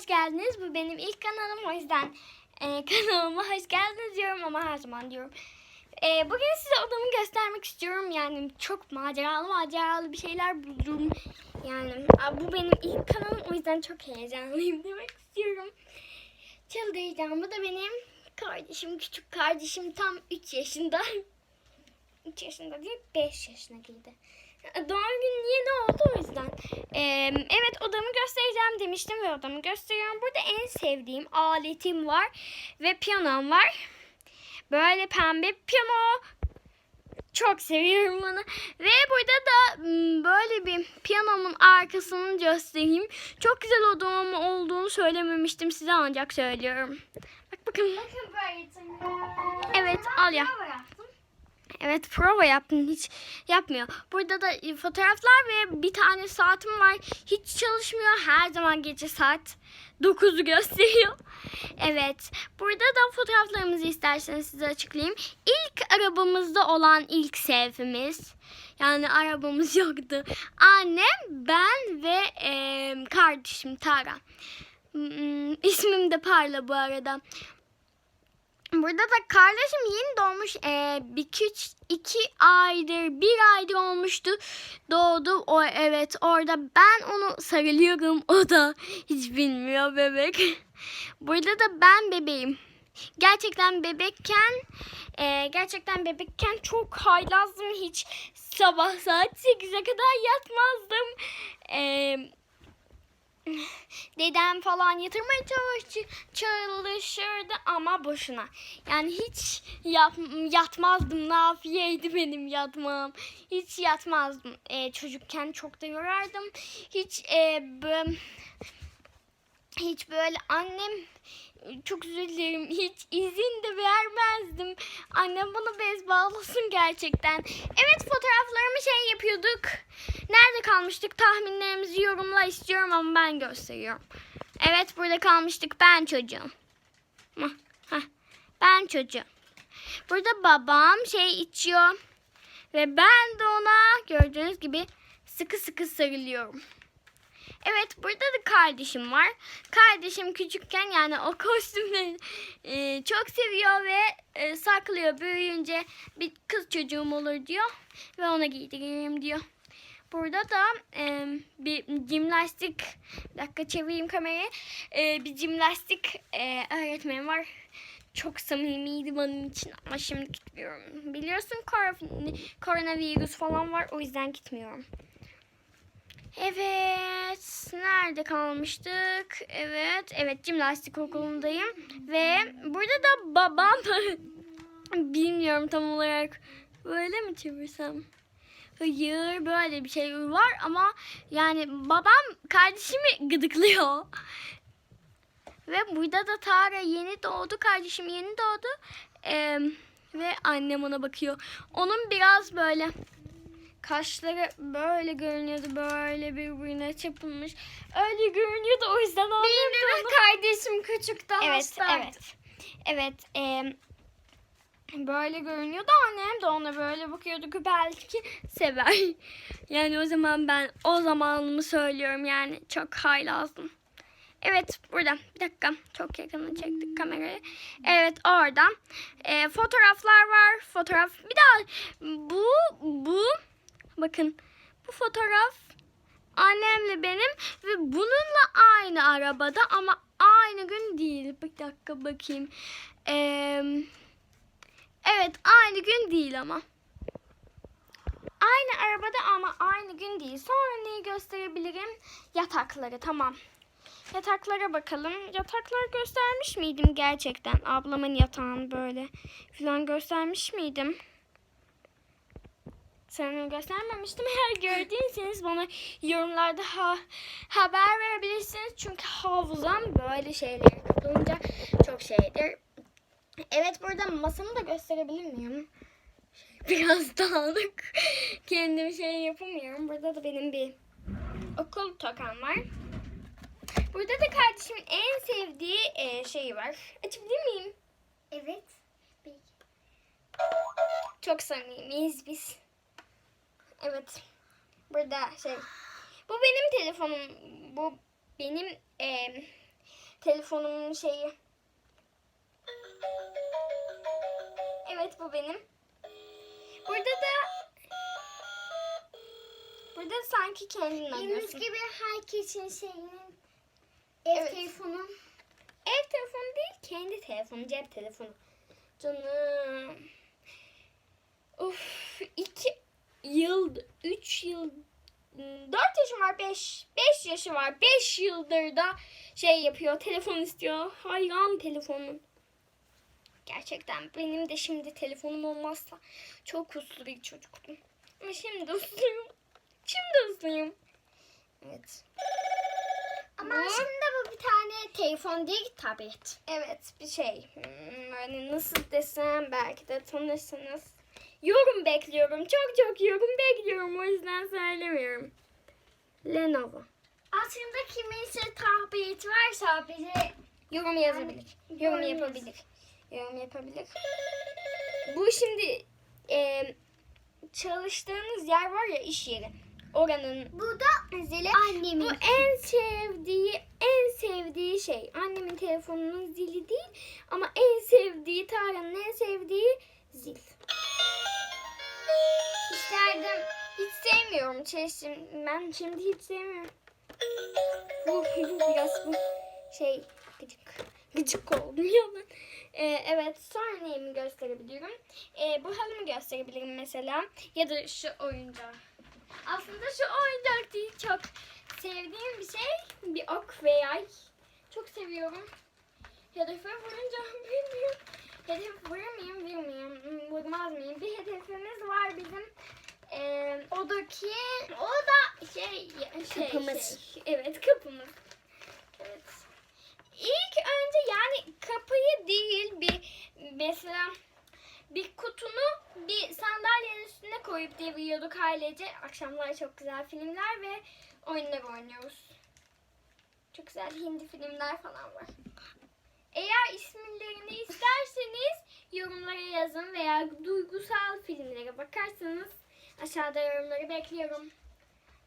hoş geldiniz. Bu benim ilk kanalım o yüzden e, kanalıma hoş geldiniz diyorum ama her zaman diyorum. E, bugün size odamı göstermek istiyorum. Yani çok maceralı maceralı bir şeyler buldum. Yani bu benim ilk kanalım o yüzden çok heyecanlıyım demek istiyorum. Çıldıracağım. Bu da benim kardeşim, küçük kardeşim tam 3 yaşında. 3 yaşında değil 5 yaşına girdi. Doğum günü yeni oldu o yüzden. Ee, evet odamı göstereceğim demiştim ve odamı gösteriyorum. Burada en sevdiğim aletim var ve piyanom var. Böyle pembe piyano. Çok seviyorum bunu. Ve burada da böyle bir piyanomun arkasını göstereyim. Çok güzel odam olduğunu söylememiştim size ancak söylüyorum. Bak bakın. Bakın böyle Evet al ya. Yaptım. Evet prova yaptın hiç yapmıyor. Burada da e, fotoğraflar ve bir tane saatim var. Hiç çalışmıyor. Her zaman gece saat 9'u gösteriyor. Evet. Burada da fotoğraflarımızı isterseniz size açıklayayım. İlk arabamızda olan ilk selfie'miz. Yani arabamız yoktu. Annem, ben ve e, kardeşim Tara. Hmm, İsmim de Parla bu arada. Burada da kardeşim yeni doğmuş. Ee, bir küç iki aydır, bir aydır olmuştu. Doğdu. O evet orada ben onu sarılıyorum. O da hiç bilmiyor bebek. Burada da ben bebeğim. Gerçekten bebekken e, gerçekten bebekken çok haylazdım. Hiç sabah saat 8'e kadar yatmazdım. Eee dedem falan yatırmaya çalış, çalışırdı ama boşuna. Yani hiç yap, yatmazdım. Nafiyeydi benim yatmam. Hiç yatmazdım. Ee, çocukken çok da yorardım. Hiç e, hiç böyle annem çok özür. Hiç izin de vermezdim. Annem bana bez bağlasın gerçekten. Evet fotoğraflarımı şey yapıyorduk. Nerede kalmıştık? Tahminlerimizi yorumla istiyorum ama ben gösteriyorum. Evet burada kalmıştık. Ben çocuğum. Ben çocuğum. Burada babam şey içiyor. Ve ben de ona gördüğünüz gibi sıkı sıkı sarılıyorum. Evet burada da kardeşim var. Kardeşim küçükken yani o kostümleri e, çok seviyor ve e, saklıyor. Büyüyünce bir kız çocuğum olur diyor ve ona giydiririm diyor. Burada da e, bir jimnastik, bir dakika çevireyim kamerayı. E, bir jimnastik e, öğretmenim var. Çok samimiydi benim için ama şimdi gitmiyorum. Biliyorsun kor- koronavirüs falan var o yüzden gitmiyorum. Evet. Nerede kalmıştık? Evet. Evet. Jimnastik okulundayım. Ve burada da babam bilmiyorum tam olarak böyle mi çevirsem? Hayır böyle bir şey var ama yani babam kardeşimi gıdıklıyor. Ve burada da Tara yeni doğdu. Kardeşim yeni doğdu. Ee, ve annem ona bakıyor. Onun biraz böyle kaşları böyle görünüyordu. Böyle birbirine çapılmış. Öyle görünüyordu. O yüzden annem Benim de onu- kardeşim küçük daha Evet, hastaydı. evet. Evet, em, böyle görünüyordu. Annem de ona böyle bakıyordu ki belki sever. Yani o zaman ben o zamanımı söylüyorum yani çok haylazdım. Evet burada bir dakika çok yakını çektik kamerayı. Evet orada E, fotoğraflar var. Fotoğraf bir daha bu bu bakın bu fotoğraf annemle benim ve bununla aynı arabada ama aynı gün değil. Bir dakika bakayım. Ee, evet aynı gün değil ama. Aynı arabada ama aynı gün değil. Sonra neyi gösterebilirim? Yatakları tamam. Yataklara bakalım. Yatakları göstermiş miydim gerçekten? Ablamın yatağını böyle falan göstermiş miydim? Sanırım göstermemiştim. Eğer gördüyseniz bana yorumlarda ha, haber verebilirsiniz. Çünkü hafızam böyle şeylere katılınca çok şeydir. Evet burada masamı da gösterebilir miyim? Biraz dağınık. Kendim şey yapamıyorum. Burada da benim bir okul tokam var. Burada da kardeşimin en sevdiği e, şeyi var. Açabilir miyim? Evet. Çok samimiyiz biz. Evet. Burada şey. Bu benim telefonum. Bu benim e, telefonumun şeyi. Evet bu benim. Burada da Burada sanki kendin Deniz arıyorsun. gibi herkesin şeyinin ev Evet. telefonu. Ev telefonu değil, kendi telefonu, cep telefonu. Canım. Of, iki yıl, üç yıl, dört yaşım var, beş, beş yaşı var. Beş yıldır da şey yapıyor, telefon istiyor. Hayran telefonun. Gerçekten benim de şimdi telefonum olmazsa çok uslu bir çocuktum. Ama şimdi usluyum. Şimdi usluyum. Evet. Ama Bu- aslında bu bir tane telefon değil tablet. Evet bir şey. Hmm, Hani nasıl desem belki de tanırsınız. Yorum bekliyorum. Çok çok yorum bekliyorum. O yüzden söylemiyorum. Lenovo. Aslında kiminse tablet varsa bize Yorum yazabilir. Yorum Yorum yapabilir. Yorum yapabilir. Bu şimdi e, çalıştığınız yer var ya iş yeri. Oranın bu da zili. annemin. Bu en sevdiği en sevdiği şey. Annemin telefonunun zili değil ama en sevdiği Tarhan'ın en sevdiği zil. İsterdim. Hiç sevmiyorum çalışım. Ben şimdi hiç sevmiyorum. Bu, biraz bu şey gıcık. Gıcık oldum ya ben. Ee, evet sonra neyimi gösterebilirim? Ee, bu halımı gösterebilirim mesela. Ya da şu oyuncağı. Aslında şu oyuncak değil çok sevdiğim bir şey. Bir ok ve yay. Çok seviyorum. Hedefe vurunca bilmiyorum. Hedef vurur muyum bilmiyorum. Hmm, Vurmaz mıyım? Bir hedefimiz var bizim. Ee, o da ki o da şey, şey Kapımız. şey. Evet kapımız. Evet. İlk önce yani kapıyı değil bir mesela bir kutunu bir sandalyenin üstüne koyup deviriyorduk ailece. Akşamlar çok güzel filmler ve oyunlar oynuyoruz. Çok güzel hindi filmler falan var. Eğer isimlerini isterseniz yorumlara yazın veya duygusal filmlere bakarsanız aşağıda yorumları bekliyorum.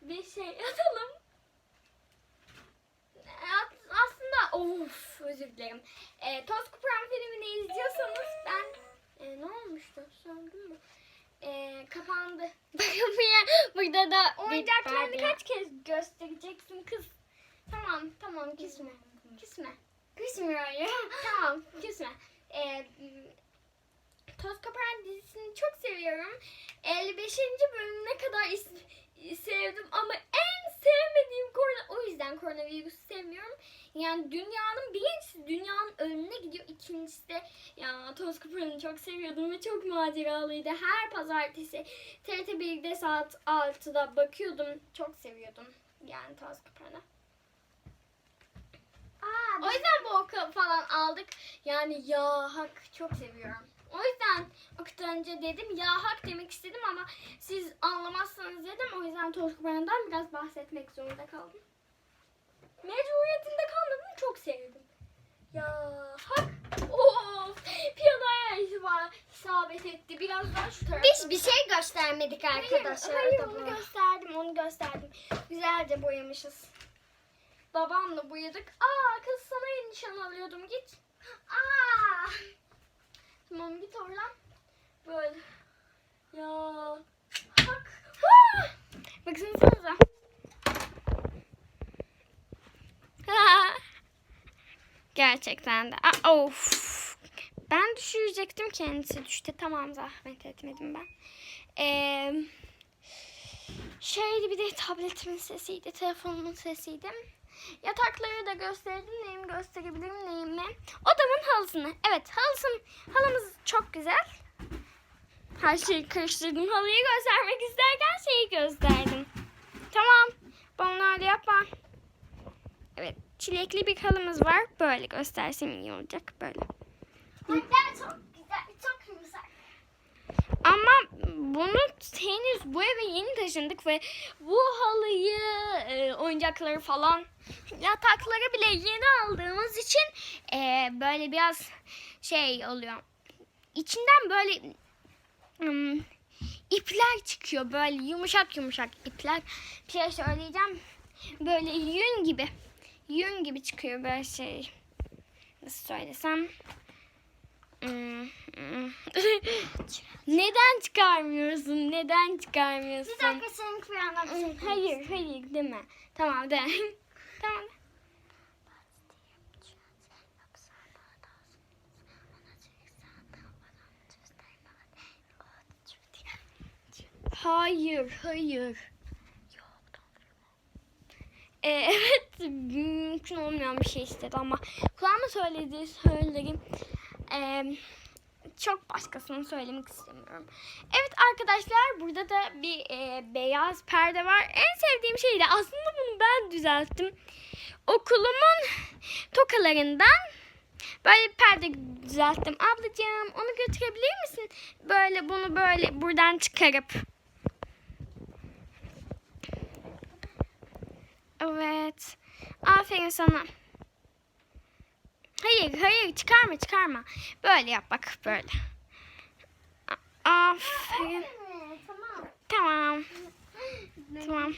Bir şey atalım. At- Aslında of özür dilerim. E, Toz Kupran filmini izliyorsanız ben e, ne olmuştu? Söndü mü? E, kapandı. Burada da Oyuncaklarını kaç kez göstereceksin kız? Tamam tamam küsme. Küsme. Kısmıyor ya. Tamam küsme. Ee, Toz Kaparan dizisini çok seviyorum. 55. bölümüne kadar sevdim ama en sevmediğim korona o yüzden koronavirüsü sevmiyorum. Yani dünyanın birincisi dünyanın önüne gidiyor. İkincisi de ya Toz Kaparan'ı çok seviyordum ve çok maceralıydı. Her pazartesi TRT 1'de saat 6'da bakıyordum. Çok seviyordum yani Toz Kaparan'ı. Aa, O yüzden bu oku falan aldık. Yani ya hak çok seviyorum. O yüzden okudan önce dedim ya hak demek istedim ama siz anlamazsanız dedim. O yüzden Toz Kuparan'dan biraz bahsetmek zorunda kaldım. Mecburiyetinde kalmadım. Çok sevdim. Ya hak. Of. Piyanoya isabet etti. Biraz daha şu tarafa. Biz bir şey göstermedik arkadaşlar. Hayır, hayır onu gösterdim, onu gösterdim. Güzelce boyamışız. Babamla boyadık. Aa kız sana nişan alıyordum git. Aa. Tamam git oradan. Böyle. Ya. Bak. Aa! Baksanıza. Gerçekten de. Aa, of. Ben düşürecektim kendisi düştü. Tamam zahmet etmedim ben. Ee, şeydi bir de tabletimin sesiydi. Telefonumun sesiydi. Yatakları da gösterdim. Neyimi gösterebilirim neyimi. Odamın halısını. Evet halısın, halımız çok güzel. Her şeyi karıştırdım. Halıyı göstermek isterken şeyi gösterdim. Tamam. Bana öyle yapma. Evet. Çilekli bir halımız var. Böyle göstersem iyi olacak. Böyle. Hatta çok güzel, çok yumuşak. Ama bunu henüz bu eve yeni taşındık ve bu halıyı, e, oyuncakları falan, yatakları bile yeni aldığımız için e, böyle biraz şey oluyor. İçinden böyle hmm, ipler çıkıyor böyle yumuşak yumuşak ipler. Bir şey söyleyeceğim. Böyle yün gibi. Yün gibi çıkıyor böyle şey. nasıl söylesem. Neden çıkarmıyorsun? Neden çıkarmıyorsun? Bir dakika senin kıyağına bir Hmm, Hayır, hayır deme. Tamam de. tamam. Hayır, hayır. Ee, evet, mümkün olmayan bir şey istedi ama kulağıma söylediği söylerim. Ee, çok başkasını söylemek istemiyorum. Evet arkadaşlar burada da bir e, beyaz perde var. En sevdiğim şey de aslında bunu ben düzelttim. Okulumun tokalarından böyle bir perde düzelttim. Ablacığım onu götürebilir misin? Böyle bunu böyle buradan çıkarıp. Evet. Aferin sana. Hayır hayır çıkarma çıkarma. Böyle yap bak böyle. Aferin. Tamam. Tamam.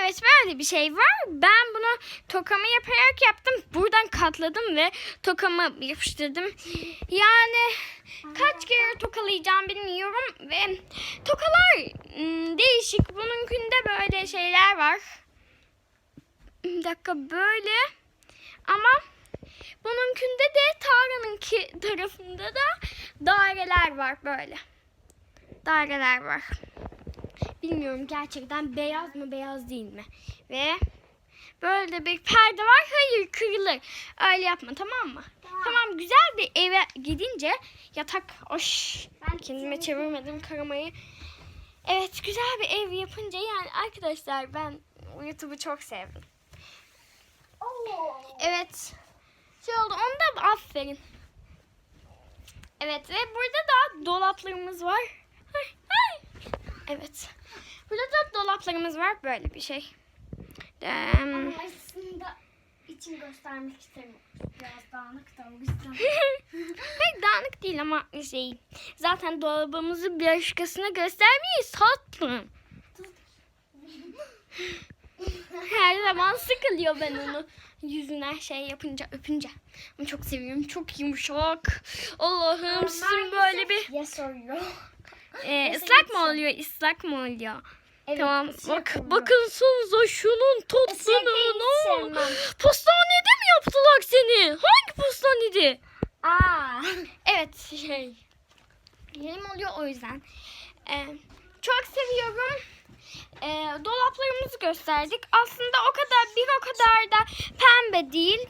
Evet böyle bir şey var. Ben bunu tokamı yaparak yaptım. Buradan katladım ve tokamı yapıştırdım. Yani kaç kere tokalayacağım bilmiyorum. Ve tokalar ım, değişik. Bununkinde böyle şeyler var. Bir dakika böyle. Ama bununkinde de Tara'nınki tarafında da daireler var böyle. Daireler var. Bilmiyorum gerçekten beyaz mı beyaz değil mi? Ve böyle bir perde var. Hayır kırılır. Öyle yapma tamam mı? Tamam. Tamam güzel bir eve gidince yatak oş Ben kendime çevirmedim karamayı. Evet güzel bir ev yapınca yani arkadaşlar ben YouTube'u çok sevdim. Evet. Şey oldu onu da aferin. Evet ve burada da dolaplarımız var. Evet. Burada da dolaplarımız var böyle bir şey. Ama aslında için göstermek istemiyorum. Biraz dağınık da. Pek dağınık değil ama şey. Zaten dolabımızı bir başkasına göstermeyi sattım. Her zaman sıkılıyor ben onu yüzüne şey yapınca öpünce. Ama çok seviyorum. Çok yumuşak. Allah'ım sizin böyle bir Ya soruyor. e, Nasıl ıslak mı oluyor? Islak mı oluyor? Evet, tamam. Bak oluyor. bakınsanıza şunun sevmem. Postanede mi yaptılar seni? Hangi postanede? Aa. Evet şey. Yerim oluyor o yüzden. Ee, çok seviyorum. Ee, dolaplarımızı gösterdik. Aslında o kadar bir o kadar da pembe değil.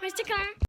Hoşçakalın.